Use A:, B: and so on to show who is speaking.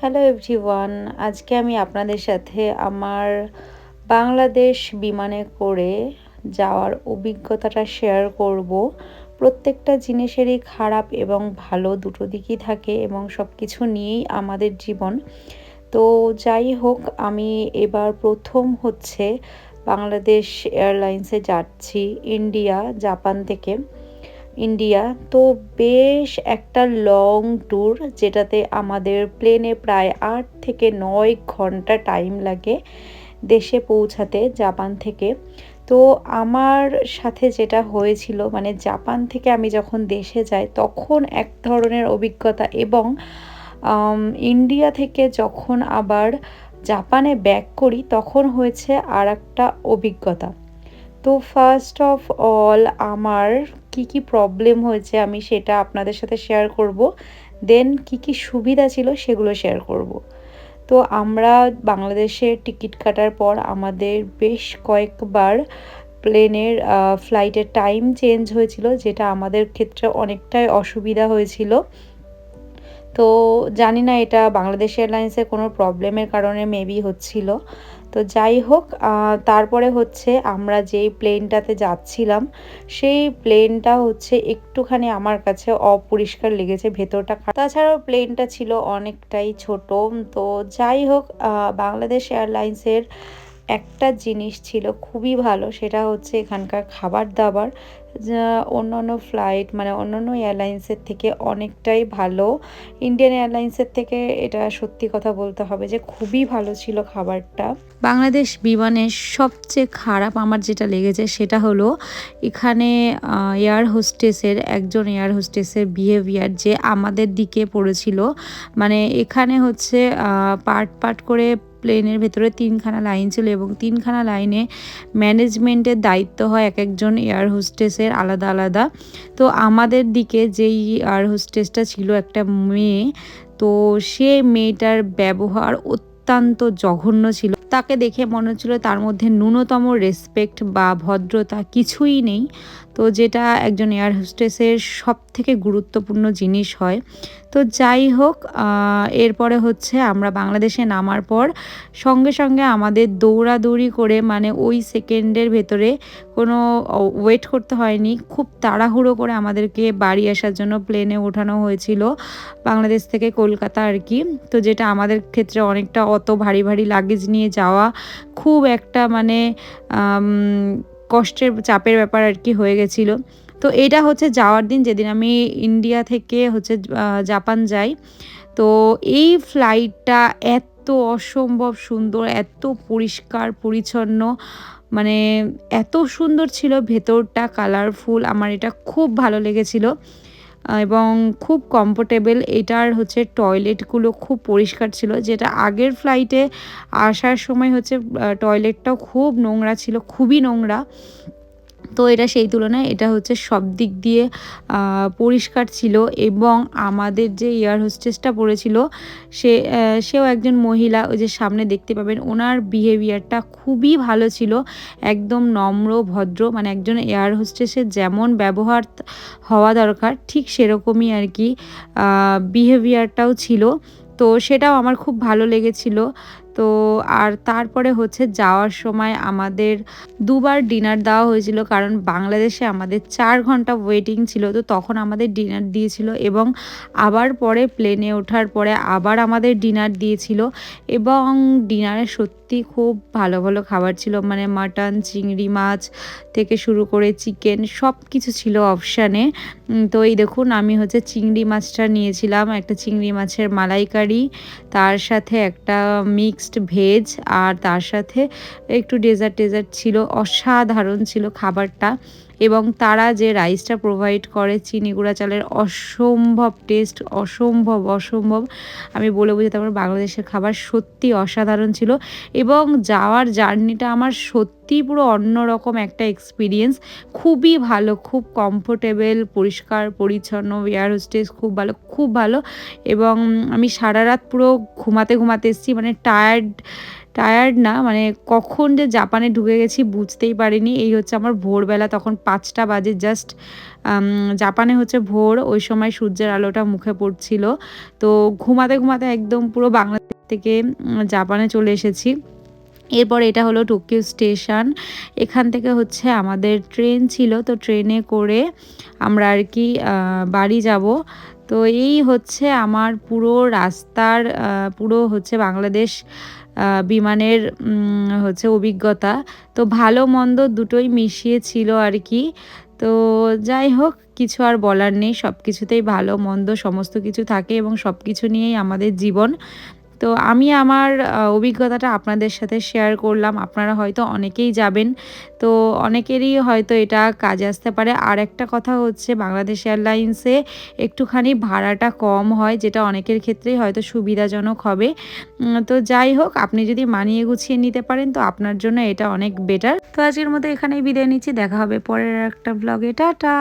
A: Hello everyone আজকে আমি আপনাদের সাথে আমার বাংলাদেশ বিমানে করে যাওয়ার অভিজ্ঞতাটা শেয়ার করব। প্রত্যেকটা জিনিসেরই খারাপ এবং ভালো দুটো দিকই থাকে এবং সব কিছু নিয়েই আমাদের জীবন। তো যাই হোক, আমি এবার প্রথম হচ্ছে বাংলাদেশ এয়ারলাইন্সে যাচ্ছি ইন্ডিয়া জাপান থেকে। ইন্ডিয়া। তো বেশ একটা লং ট্যুর যেটাতে আমাদের প্লেনে প্রায় আট থেকে নয় ঘণ্টা টাইম লাগে দেশে পৌঁছাতে জাপান থেকে। তো আমার সাথে যেটা হয়েছিল মানে জাপান থেকে আমি যখন দেশে যাই, তখন এক ধরনের অভিজ্ঞতা এবং ইন্ডিয়া থেকে যখন আবার জাপানে ব্যাক করি, তখন হয়েছে আর একটা অভিজ্ঞতা। তো ফার্স্ট অফ অল আমার কি কি প্রবলেম হয়েছে আমি সেটা আপনাদের সাথে শেয়ার করব। দেন কি কি সুবিধা ছিল সেগুলো শেয়ার করব। তো আমরা বাংলাদেশে টিকিট কাটার পর আমাদের বেশ কয়েকবার প্লেনের ফ্লাইটের টাইম চেঞ্জ হয়েছিল, যেটা আমাদের ক্ষেত্রে অনেকটাই অসুবিধা হয়েছিল। তো জানি না এটা বাংলাদেশ এয়ারলাইন্সের কোনো প্রবলেমের কারণে মেবি হচ্ছিল। তো যাই হোক তারপরে হচ্ছে আমরা যেই প্লেনটাতে যাচ্ছিলাম, সেই প্লেনটা হচ্ছে একটুখানি আমার কাছে অপরিষ্কার লেগেছে, ভেতরটা তাছাড়াও প্লেনটা ছিল অনেকটাই ছোট, তো যাই হোক বাংলাদেশ এয়ারলাইন্সের একটা জিনিস ছিল খুবই ভালো, সেটা হচ্ছে এখানকার খাবার দাবার। অন্যান্য ফ্লাইট মানে অন্যান্য এয়ারলাইন্সের থেকে অনেকটাই ভালো। ইন্ডিয়ান এয়ারলাইন্সের থেকে এটা সত্যি কথা বলতে হবে যে খুবই ভালো ছিল খাবারটা। বাংলাদেশ বিমানের সবচেয়ে খারাপ আমার যেটা লেগেছে সেটা হলো এখানে এয়ার হোস্টেসের একজন এয়ার হোস্টেসের বিহেভিয়ার যে আমাদের দিকে পড়েছিল। মানে এখানে হচ্ছে পার্ট পার্ট করে প্লেনের ভেতরে তিনখানা লাইন ছিল এবং তিনখানা লাইনে ম্যানেজমেন্টের দায়িত্ব হয় এক একজন এয়ার হোস্টেসের আলাদা আলাদা। তো আমাদের দিকে যেই, আর হোস্টেসটা ছিল একটা মেয়ে, তো সে মেয়েটার ব্যবহার অত্যন্ত জঘন্য ছিল। তাকে দেখে মনে হচ্ছিল তার মধ্যে ন্যূনতম রেসপেক্ট বা ভদ্রতা কিছুই নেই। তো যেটা একজন এয়ার হোস্টেসের সব থেকে গুরুত্বপূর্ণ জিনিস হয়। তো যাই হোক এরপরে হচ্ছে আমরা বাংলাদেশে নামার পর সঙ্গে সঙ্গে আমাদের দৌড়াদৌড়ি করে মানে ওই সেকেন্ডের ভেতরে কোনো ওয়েট করতে হয়নি। খুব তাড়াহুড়ো করে আমাদেরকে বাড়ি আসার জন্য প্লেনে ওঠানো হয়েছিল বাংলাদেশ থেকে কলকাতা আর কি। তো যেটা আমাদের ক্ষেত্রে অনেকটা অত ভারী ভারী লাগেজ নিয়ে যাওয়া খুব একটা মানে কষ্টের চাপের ব্যাপার আর কি হয়ে গেছিল। তো এটা হচ্ছে যাওয়ার দিন যেদিন আমি ইন্ডিয়া থেকে হচ্ছে জাপান যাই। তো এই ফ্লাইটটা এত অসম্ভব সুন্দর, এত পরিষ্কার, পরিচ্ছন্ন মানে এত সুন্দর ছিল, ভেতরটা কালারফুল আমার এটা খুব ভালো লেগেছিল। এবং খুব কমফোর্টেবল এটার হচ্ছে টয়লেটগুলো খুব পরিষ্কার ছিল, যেটা আগের ফ্লাইটে আসার সময় হচ্ছে টয়লেটটাও খুব নোংরা ছিল, খুবই নোংরা। তো এটা সেই তুলনায় এটা হচ্ছে সব দিক দিয়ে পরিষ্কার ছিল এবং আমাদের যে এয়ার হোস্টেসটা পড়েছিল, সে সেও একজন মহিলা, ওই যে সামনে দেখতে পাবেন, ওনার বিহেভিয়ারটা খুবই ভালো ছিল, একদম নম্র, ভদ্র মানে একজন এয়ার হোস্টেসের যেমন ব্যবহার হওয়া দরকার, ঠিক সেরকমই আর কি বিহেভিয়ারটাও ছিল। তো সেটাও আমার খুব ভালো লেগেছিল। তো আর তারপরে হচ্ছে যাওয়ার সময় আমাদের দুবার ডিনার দেওয়া হয়েছিল, কারণ বাংলাদেশে আমাদের চার ঘণ্টা ওয়েটিং ছিল, তো তখন আমাদের ডিনার দিয়েছিল এবং আবার পরে প্লেনে ওঠার পরে আবার আমাদের ডিনার দিয়েছিল এবং ডিনারে সত্যি খুব ভালো ভালো খাবার ছিল মানে মাটন চিংড়ি মাছ থেকে শুরু করে চিকেন সব কিছু ছিল অপশানে তো এই দেখুন আমি হচ্ছে চিংড়ি মাছটা নিয়েছিলাম, একটা চিংড়ি মাছের মালাইকারি, তার সাথে একটা মিক্সড ভেজ আর তার সাথে একটু ডেজার্ট টেজার্ট ছিল অসাধারণ ছিল খাবারটা। এবং তারা যে রাইসটা প্রোভাইড করে চিনি গুঁড়া চালের অসম্ভব টেস্ট অসম্ভব অসম্ভব। আমি বলে বুঝতে পারব বাংলাদেশের খাবার সত্যি অসাধারণ ছিল এবং যাওয়ার জার্নিটা আমার সত্যি পুরো অন্যরকম একটা এক্সপিরিয়েন্স খুবই ভালো, খুব কমফোর্টেবল পরিষ্কার, পরিচ্ছন্ন এয়ার হোস্টেস খুব ভালো খুব ভালো। এবং আমি সারা রাত পুরো ঘুমাতে ঘুমাতে এসেছি মানে টায়ার্ড টায়ার্ড না মানে কখন যে জাপানে ঢুকে গেছি বুঝতেই পারিনি। এই হচ্ছে আমার ভোরবেলা, তখন পাঁচটা বাজে জাস্ট জাপানে হচ্ছে ভোর, ওই সময় সূর্যের আলোটা মুখে পড়ছিল। তো ঘুমাতে ঘুমাতে একদম পুরো বাংলাদেশ থেকে জাপানে চলে এসেছি। এরপর এটা হলো টোকিও স্টেশন। এখান থেকে হচ্ছে আমাদের ট্রেন ছিল, তো ট্রেনে করে আমরা আর কি বাড়ি যাব। তো এই হচ্ছে আমার পুরো রাস্তার পুরো হচ্ছে বাংলাদেশ বিমানের হচ্ছে অভিজ্ঞতা। তো ভালো মন্দ দুটোই মিশিয়ে ছিল আর কি। তো যাই হোক, কিছু আর বলার নেই। সব কিছুতেই ভালো মন্দ সমস্ত কিছু থাকে এবং সব কিছু নিয়েই আমাদের জীবন। তো আমি আমার অভিজ্ঞতাটা আপনাদের সাথে শেয়ার করলাম। আপনারা হয়তো অনেকেই যাবেন। তো অনেকেরই হয়তো এটা কাজে আসতে পারে। আর একটা কথা হচ্ছে, বাংলাদেশ এয়ারলাইন্সে একটুখানি ভাড়াটা কম হয়, যেটা অনেকের ক্ষেত্রেই হয়তো সুবিধাজনক হবে। তো যাই হোক, আপনি যদি মানিয়ে গুছিয়ে নিতে পারেন, তো আপনার জন্য এটা অনেক বেটার তো আজকের মতো এখানেই বিদায় নিচ্ছি। দেখা হবে পরের একটা ব্লগে টাটা!